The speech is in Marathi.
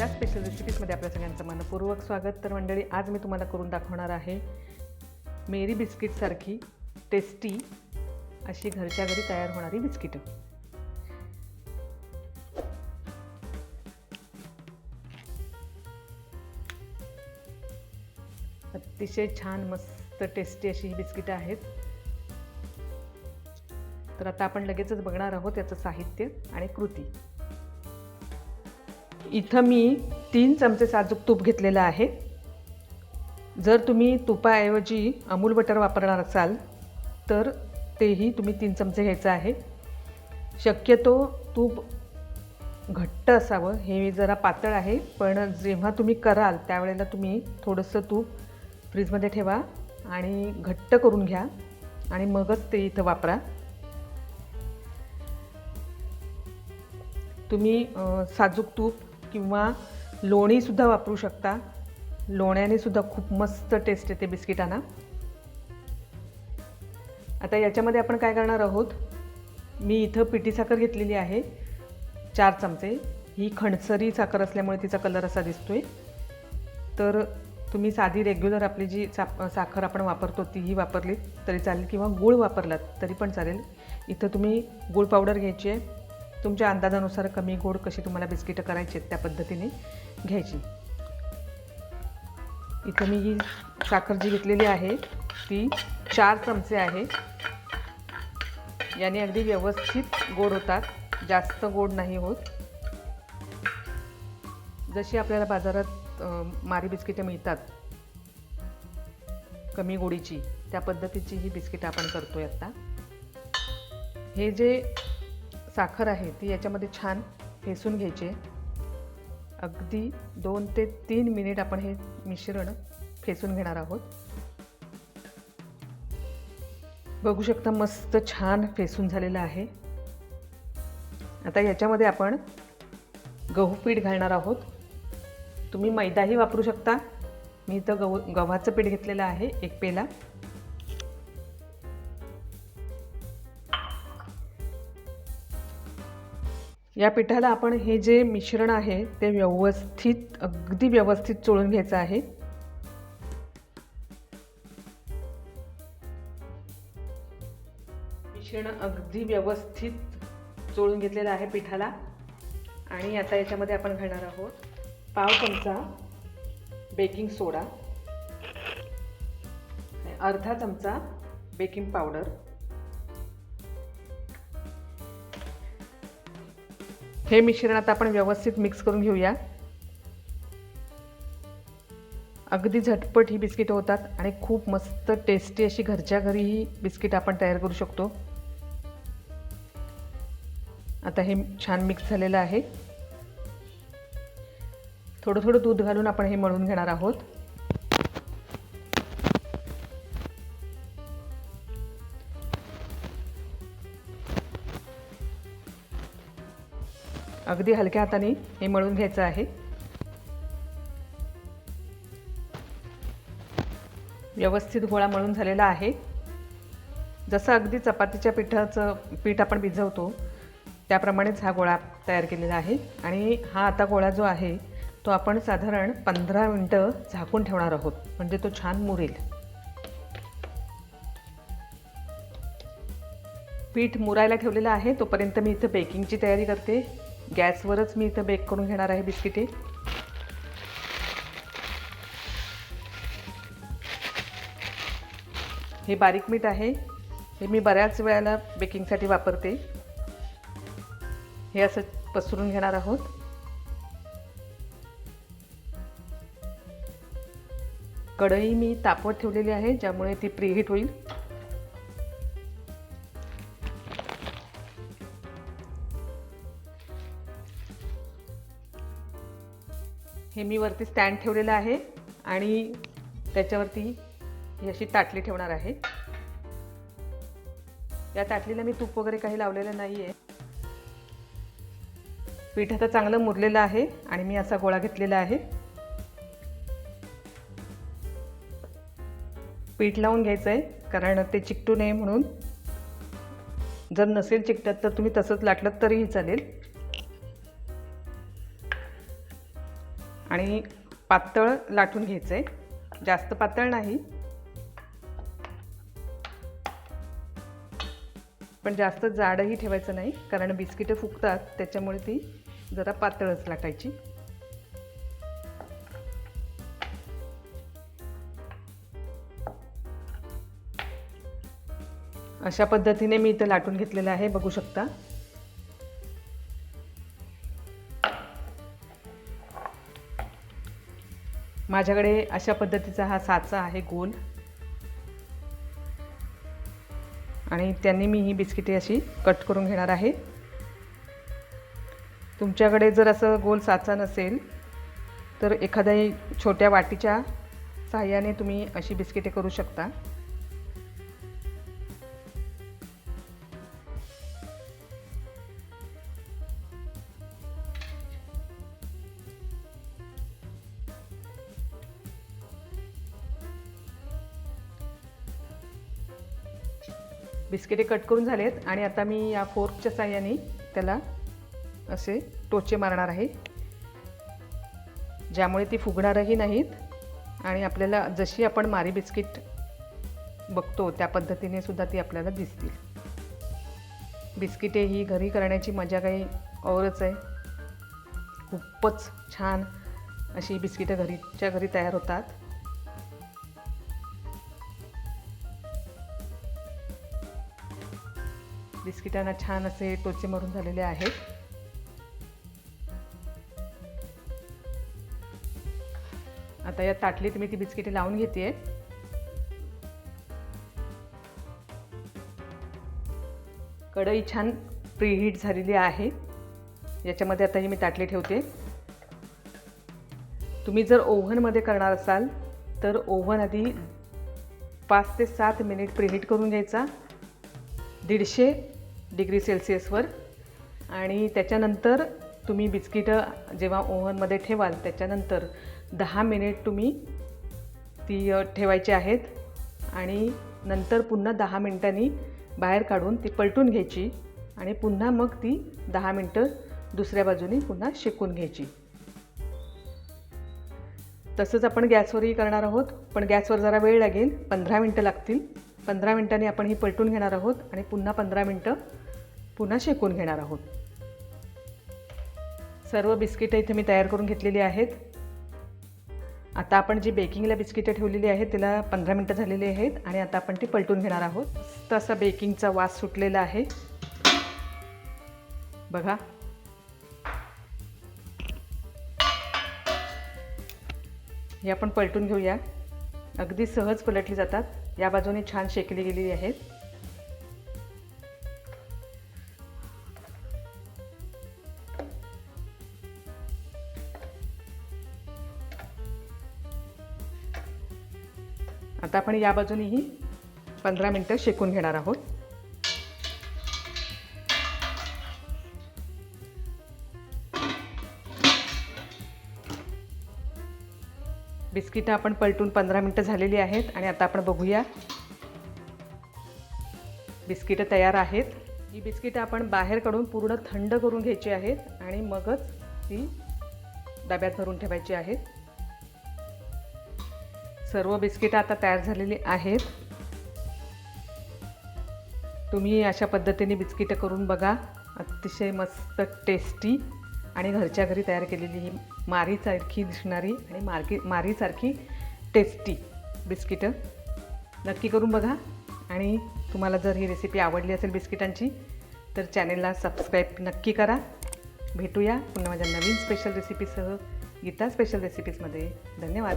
त्या स्पेशल रेसिपीजमध्ये आपल्या सगळ्यांचं मनपूर्वक स्वागत. तर मंडळी आज मी तुम्हाला करून दाखवणार आहे मेरी बिस्किटसारखी टेस्टी अशी घरच्या घरी तयार होणारी बिस्किटं. अतिशय छान मस्त टेस्टी अशी ही बिस्किटं आहेत. तर आता आपण लगेचच बघणार आहोत याचं साहित्य आणि कृती. इथं मी तीन चमचे साजूक तूप घेतलेलं आहे. जर तुम्ही तुपाऐवजी अमूल बटर वापरणार असाल तर तेही तुम्ही तीन चमचे घ्यायचं आहे. शक्यतो तूप घट्ट असावं हे जरा पातळ आहे पण जेव्हा तुम्ही कराल त्यावेळेला तुम्ही थोडंसं तूप फ्रीजमध्ये ठेवा आणि घट्ट करून घ्या आणि मगच ते इथं वापरा. तुम्ही साजूक तूप किंवा लोणीसुद्धा वापरू शकता. लोण्यानेसुद्धा खूप मस्त टेस्ट येते बिस्किटांना. आता याच्यामध्ये आपण काय करणार आहोत? मी इथं पिठी साखर घेतलेली आहे. चार चमचे. ही खणसरी साखर असल्यामुळे तिचा कलर असा दिसतो आहे तर तुम्ही साधी रेग्युलर आपली जी सा साखर आपण वापरतो तीही वापरली तरी चालेल किंवा गूळ वापरलात तरी पण चालेल. इथं तुम्ही गूळ पावडर घ्यायची आहे. तुमच्या अंदाजानुसार कमी गोड कशी तुम्हाला बिस्किटं करायची आहेत त्या पद्धतीने घ्यायची. इथं मी ही साखर जी घेतलेली आहे ती चार चमचे आहे. याने अगदी व्यवस्थित गोड होतात जास्त गोड नाही होत. जशी आपल्याला बाजारात मारी बिस्किटं मिळतात कमी गोडीची त्या पद्धतीची ही बिस्किटं आपण करतोय आता. हे जे साखर आहे ती याच्यामध्ये छान फेसून घ्यायची. अगदी दोन ते तीन मिनिट आपण हे मिश्रण फेसून घेणार आहोत. बघू शकता मस्त छान फेसून झालेलं आहे. आता याच्यामध्ये आपण गहू पीठ घालणार आहोत. तुम्ही मैदाही वापरू शकता. मी इथं गहू गव्हाचं पीठ घेतलेलं आहे एक पेला. या पिठाला आपण हे जे मिश्रण आहे ते व्यवस्थित अगदी व्यवस्थित चोळून घ्यायचं आहे. मिश्रण अगदी व्यवस्थित चोळून घेतलेलं आहे पिठाला. आणि आता याच्यामध्ये आपण घालणार आहोत पाव चमचा बेकिंग सोडा. अर्धा चमचा बेकिंग पावडर. हे मिश्रण आता आपण व्यवस्थित मिक्स करून घेऊया. अगदी झटपट ही बिस्किटं होतात आणि खूप मस्त टेस्टी अशी घरच्या घरी ही बिस्किट आपण तयार करू शकतो. आता हे छान मिक्स झालेलं आहे. थोडं थोडं दूध घालून आपण हे मळून घेणार आहोत. अगदी हलक्या हाताने हे मळून घ्यायचं आहे. व्यवस्थित गोळा मळून झालेला आहे. जसं अगदी चपातीच्या पिठाचं पीठ आपण भिजवतो त्याप्रमाणेच हा गोळा तयार केलेला आहे. आणि हा आता गोळा जो आहे तो आपण साधारण पंधरा मिनटं झाकून ठेवणार आहोत. म्हणजे तो छान मुरेल. पीठ मुरायला ठेवलेलं आहे तोपर्यंत मी इथं बेकिंगची तयारी करते. गॅसवरच मी इथं बेक करून घेणार आहे बिस्किटे. हे बारीक मीठ आहे. हे मी बऱ्याच वेळेला बेकिंगसाठी वापरते. हे असं पसरून घेणार आहोत. कढई मी तापवत ठेवलेली आहे ज्यामुळे ती प्रीहीट होईल. हे मी वरती स्टँड ठेवलेलं आहे आणि त्याच्यावरती ही अशी ताटली ठेवणार आहे. या ताटलीला मी तूप वगैरे काही लावलेलं नाही आहे पीठ आता चांगलं मुरलेलं आहे आणि मी असा गोळा घेतलेला आहे. पीठ लावून घ्यायचं आहे कारण ते चिकटू नये म्हणून. जर नसेल चिकटत तर तुम्ही तसंच लाटलं तरीही चालेल. आणि पातळ लाटून घ्यायचं आहे जास्त पातळ नाही. पण जास्त जाडही ठेवायचं नाही कारण बिस्किटं फुगतात त्याच्यामुळे ती जरा पातळच लाटायची. अशा पद्धतीने मी इथं लाटून घेतलेलं आहे बघू शकता. माझ्याकडे अशा पद्धतीचा हा साचा आहे गोल. आणि त्यांनी मी ही बिस्किटे अशी कट करून घेणार आहे. तुमच्याकडे जर असं गोल साचा नसेल तर एखाद्या छोट्या वाटीच्या सहाय्याने तुम्ही अशी बिस्किटे करू शकता. बिस्किटे कट करून झालेत आणि आता मी या फोर्कच्या साह्याने त्याला असे टोचे मारणार आहे ज्यामुळे ती फुगणारही नाहीत आणि आपल्याला जशी आपण मारी बिस्किट बघतो त्या पद्धतीने सुद्धा ती आपल्याला दिसतील. बिस्किटे ही घरी करण्याची मजा काही औरच आहे. खूपच छान अशी बिस्किटं घरीच्या घरी तयार होतात. बिस्किटांना छान असे टोचे मरून झालेले आहेत. आता या ताटलीत मी ती बिस्किटे लावून घेते. कढई छान प्रीहीट झालेली आहे. याच्यामध्ये आता ही मी ताटली ठेवते. तुम्ही जर ओव्हनमध्ये करणार असाल तर ओव्हन आधी पाच ते सात मिनिट प्रीहीट करून घ्यायचा. दीडशे डिग्री सेल्सिअसवर. आणि त्याच्यानंतर तुम्ही बिस्किटं जेव्हा ओव्हनमध्ये ठेवाल त्याच्यानंतर दहा मिनिट तुम्ही ती ठेवायची आहेत. आणि नंतर पुन्हा दहा मिनटांनी बाहेर काढून ती पलटून घ्यायची. आणि पुन्हा मग ती दहा मिनटं दुसऱ्या बाजूने पुन्हा शेकून घ्यायची. तसंच आपण गॅसवरही करणार आहोत. पण गॅसवर जरा वेळ लागेल पंधरा मिनटं लागतील. पंधरा मिनटांनी आपण ही पलटून घेणार आहोत आणि पुन्हा पंधरा मिनटं पुन्हा शेकून घेणार आहोत. सर्व बिस्किटं इथे मी तयार करून घेतलेली आहेत. आता आपण जी बेकिंगला बिस्किटं ठेवलेली आहेत त्याला पंधरा मिनटं झालेली आहेत आणि आता आपण ती पलटून घेणार आहोत. तसा बेकिंगचा वास सुटलेला आहे. बघा. हे आपण पलटून घेऊया. अगदी सहज पलटली जातात. या बाजूने छान शेकली गेलेली आहेत. आता आपण या बाजूनेही पंधरा मिनटं शेकून घेणार आहोत. बिस्किटं आपण पलटून पंधरा मिनटं झालेली आहेत आणि आता आपण बघूया. बिस्किटं तयार आहेत. ही बिस्किटं आपण बाहेर काढून पूर्ण थंड करून घ्यायची आहेत आणि मगच ती डब्यात भरून ठेवायची आहेत. सर्व बिस्किटं आता तयार झालेली आहेत. तुम्ही अशा पद्धतीने बिस्किटं करून बघा. अतिशय मस्त टेस्टी आणि घरच्या घरी तयार केलेली ही मारीसारखी दिसणारी आणि मार्की मारीसारखी टेस्टी बिस्किटं नक्की करून बघा. आणि तुम्हाला जर ही रेसिपी आवडली असेल बिस्किटांची तर चॅनेलला सबस्क्राईब नक्की करा. भेटूया पुन्हा माझ्या नवीन स्पेशल रेसिपीसह गीता स्पेशल रेसिपीजमध्ये धन्यवाद.